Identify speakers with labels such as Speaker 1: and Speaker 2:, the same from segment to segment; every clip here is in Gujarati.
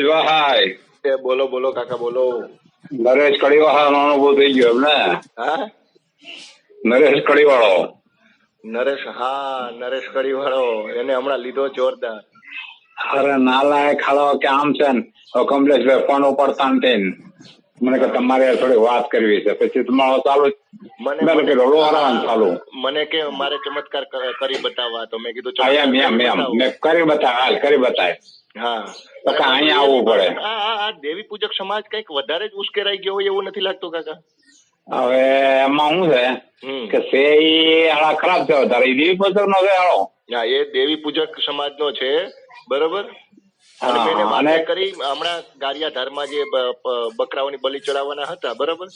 Speaker 1: વહાય
Speaker 2: એ બોલો બોલો કાકા બોલો.
Speaker 1: નરેશ કડીવાળાનો અનુભવ થઈ ગયો એમને.
Speaker 2: હા?
Speaker 1: નરેશ કડીવાળો.
Speaker 2: નરેશ હા નરેશ કડીવાળો. એને હમણાં લીધો જોરદાર.
Speaker 1: અરે નાલાયક ખાડો કે આમ છે ને? કમલેશભાઈ ફોન ઉપાડતા ને તે ને. મને કે તમારે થોડી વાત કરવી છે. પછી તમારો ચાલુ
Speaker 2: મને
Speaker 1: કે રોડો લો ચાલુ.
Speaker 2: મને કે મારે ચમત્કાર કરી બતાવવા તો મેં કીધું
Speaker 1: હા એમ એમ મેં કરી બતાવ હાલ કરી બતાય.
Speaker 2: હા.
Speaker 1: કાકા અહીંયા આવવું પડે.
Speaker 2: આ આ- દેવી પૂજક સમાજ કંઈક વધારે જ ઉશ્કેરાઈ ગયો હોય એવું નથી લાગતું કાકા?
Speaker 1: હવે એમાં શું છે કે સે આ હાળા ખરાબ થયો તારે દેવી પૂજક નો છે હાળો.
Speaker 2: હા એ દેવી પૂજક સમાજ નો છે બરોબર? અને કરી હમણાં ગારિયાધારમાં જે બકરાઓની બલી ચડાવવાના હતા બરોબર?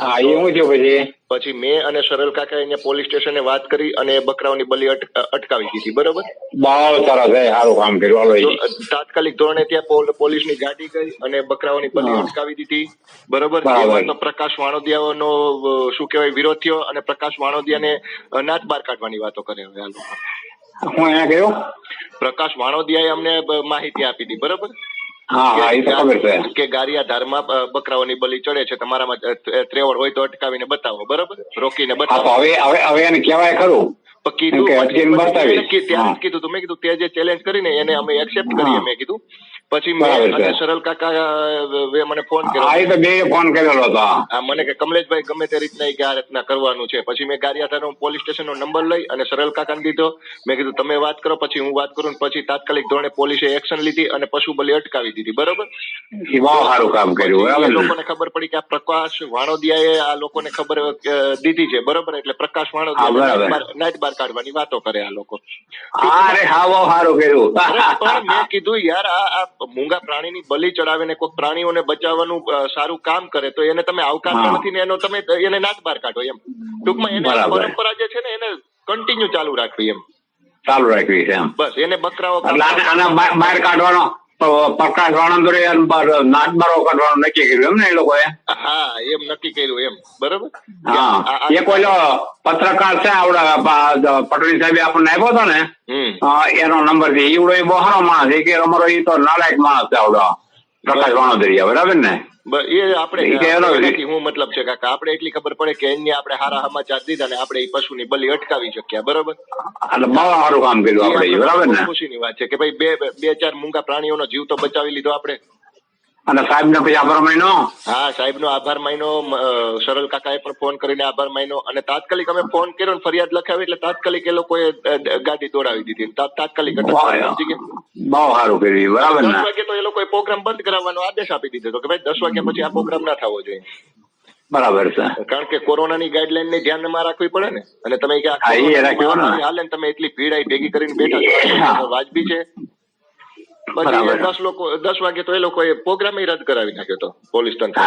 Speaker 1: હા એ હું થયું પછી.
Speaker 2: પછી મેં અને સરલ કાકા અહીંયા પોલીસ સ્ટેશને વાત કરી અને બકરાઓની બલી અટકાવી દીધી બરોબર?
Speaker 1: બહુ સરસ સારું કામ કર્યું.
Speaker 2: તાત્કાલિક ધોરણે ત્યાં પોલ- પોલીસની ગાડી ગઈ અને બકરાઓની બલી અટકાવી દીધી બરોબર. પ્રકાશ વાણોદિયાનો નો શું કહેવાય વિરોધ થયો અને પ્રકાશ વાણોદિયાને ને નાચ બાર કાઢવાની વાતો કરે હવે આ લોકો.
Speaker 1: હું અહીંયા ગયો?
Speaker 2: પ્રકાશ વાણોદિયાએ અમને માહિતી આપી હતી બરોબર? કે ગારિયા ધારમાં બકરાઓની બલી ચડે છે તમારામાં ત્રેવડ હોય તો અટકાવીને બતાવો બરોબર? રોકીને બતાવો.
Speaker 1: હવે હવે હવે એને કહેવાય ખરું.
Speaker 2: કીધું. કીધું તું મેં કીધું તે જે ચેલેન્જ કરીને એને અમે એક્સેપ્ટ કરીએ. મેં કીધું. પછી મેં સરલ કાકા મને ફોન કર્યો.
Speaker 1: તો બે ફોન કરેલો હતો.
Speaker 2: આ મને કે કમલેશભાઈ ગમે તે રીતના કે આ રીતના કરવાનું છે. પછી મેં ગારિયાધારનો પોલીસ સ્ટેશનનો નંબર લઈ અને સરળ કાકાને દીધો. મેં કીધું તમે વાત કરો પછી હું વાત કરું. પછી તાત્કાલિક ધોરણે પોલીસે એક્શન લીધી અને પશુ બલી અટકાવી દીધી. બરોબર?
Speaker 1: બહુ સારું કામ કર્યું ને
Speaker 2: લોકોને ખબર પડી કે આ પ્રકાશ વાણોદિયાએ આ લોકોને ખબર દીધી છે. બરોબર? એટલે પ્રકાશ વાણોદિયા. નાઇટ બાર કાઢવાની વાતો કરે આ લોકો.
Speaker 1: અરે હા બહુ સારું કર્યું.
Speaker 2: મેં કીધું યાર આ આ મૂંગા પ્રાણીની બલી ચડાવીને કોઈ પ્રાણીઓને બચાવવાનું સારું કામ કરે તો એને તમે આવકારતા નથી ને એનો તમે એને નાક બહાર કાઢો એમ. ટૂંકમાં એને પરંપરા જે છે ને એને કન્ટિન્યુ ચાલુ રાખવી એમ.
Speaker 1: ચાલુ રાખવી છે એમ.
Speaker 2: બસ એને બકરાઓ
Speaker 1: બહાર કાઢવાનો પ્રકાશ વાણંદરે નાટબારો કાઢવાનું નક્કી કર્યું એમ ને એ લોકોએ?
Speaker 2: હા એમ નક્કી કર્યું એમ. બરોબર?
Speaker 1: હા. એક ઓલો પત્રકાર છે આવડા પટણી સાહેબે આપણને આપ્યો હતો ને એનો નંબર છે. ઈવડો એ બહુ સારો માણસ છે. કે અમારો એ તો નાલાયક માણસ છે આવડો. પ્રકાશ વાણોદરિયા બરાબર ને?
Speaker 2: એ આપણે
Speaker 1: ઈ કે એનો-
Speaker 2: એનાથી હું મતલબ છે કાકા આપણે એટલી ખબર પડે કે એની આપણે હારા સમાચાર દીધા ને આપણે એ પશુની બલી અટકાવી શક્યા બરોબર?
Speaker 1: એટલે બહુ સારું કામ કર્યું આપણે બરાબર ને?
Speaker 2: ખુશીની વાત છે કે ભાઈ બે બે ચાર મૂંગા પ્રાણીઓનો જીવ તો બચાવી લીધો આપણે.
Speaker 1: અને સાહેબ નો પછી આભાર મહિનો
Speaker 2: હા સાહેબ નો આભાર માન્યો. સરલ કાકા કાકાએ પણ ફોન કરીને આભાર માન્યો. અને તાત્કાલિક અમે ફોન કર્યો ફરિયાદ લખાવી એટલે તાત્કાલિક એ લોકોએ ગાડી દોડાવી દીધી. તાત્કાલિક
Speaker 1: બહુ સારું કર્યું બરાબર
Speaker 2: દસ
Speaker 1: ને
Speaker 2: વાગે તો એ લોકોએ પ્રોગ્રામ બંધ કરાવવાનો આદેશ આપી દીધો કે ભાઈ દસ વાગ્યા પછી આ પ્રોગ્રામ ના થવો જોઈએ.
Speaker 1: બરાબર છે.
Speaker 2: કારણ કે કોરોનાની ગાઈડલાઈન ને ધ્યાનમાં રાખવી પડે ને. અને તમે કે હાલે ને તમે એટલી ભીડ આઈ ભેગી કરીને બેઠા છો, વાજબી છે. પછી
Speaker 1: બરાબર.
Speaker 2: દસ લોકો દસ વાગે તો એ લોકોએ પ્રોગ્રામ રદ કરાવી નાખ્યો હતો પોલીસ તંત્ર.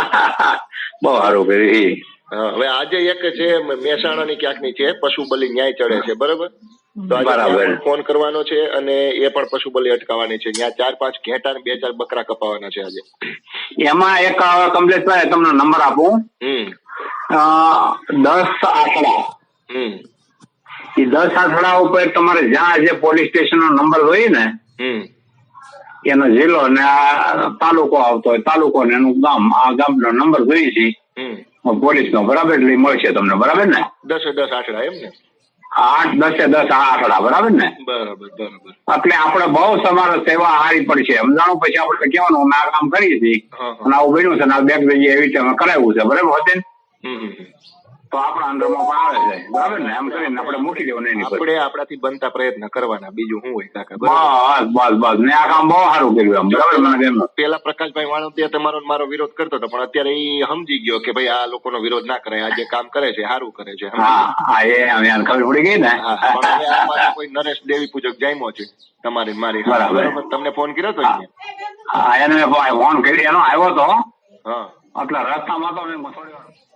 Speaker 1: બહુ સારું કર્યું
Speaker 2: હવે આજે એક છે મહેસાણાની ક્યાંકની છે પશુ બલિ ન્યાય ચડે છે બરોબર? તો આજે. ફોન કરવાનો છે અને એ પણ પશુ બલિ અટકાવવાની છે. ત્યાં ચાર પાંચ ઘેટા ને બે ચાર બકરા કપાવાના છે આજે.
Speaker 1: એમાં એક કમલેશભાઈ તમને નંબર આપું. દસ આંકડા. એ દસ આંકડા ઉપર તમારે જ્યાં જે પોલીસ સ્ટેશન નો નંબર હોય ને એનો જિલ્લો ને આ તાલુકો આવતો હોય તાલુકો ને એનું ગામ આ ગામનો નંબર જોઈએ છે. પોલીસ નો બરાબર? એટલે મળશે તમને બરાબર ને?
Speaker 2: દસે દસ આંકડા એમ ને?
Speaker 1: આઠ દસે દસ આંકડા બરાબર ને?
Speaker 2: બરાબર બરાબર.
Speaker 1: એટલે આપણે બહુ તમારે સેવા હારી પડશે સમજાણું પછી આપણે કહેવાનું અમે આ કામ કરીએ છીએ. અને આવું બન્યું છે ને આ બેગ જગ્યાએ એવી રીતે અમે કરાવ્યું છે. બરાબર
Speaker 2: હમ.
Speaker 1: તો આપણા અંદરમાં પણ આવે છે. બરાબર ને? એમ કરીને આપણે મૂકી દેવાનું એની
Speaker 2: આપણે આપણાથી બનતા પ્રયત્ન કરવાના. બીજું શું હોય કાકા?
Speaker 1: બસ બસ બસ. ને આ કામ બહુ સારું કર્યું એમ. બરાબર મને
Speaker 2: પેલા પ્રકાશભાઈ વાણોદિયા તમારો મારો વિરોધ કરતો હતો પણ અત્યારે એ સમજી ગયો કે ભાઈ આ લોકોનો વિરોધ ના કરે આ જે કામ કરે છે સારું કરે છે
Speaker 1: હા એ ખબર પડી ગઈ ને?
Speaker 2: હા, કોઈ નરેશ દેવી પૂજક જામ્યો છે તમારી મારી.
Speaker 1: બરાબર.
Speaker 2: તમને ફોન કર્યો હતો
Speaker 1: હા. એને ફોન કરી એનો આવ્યો તો.
Speaker 2: હા.
Speaker 1: એટલે રસ્તામાં તો મેં થોડી વાર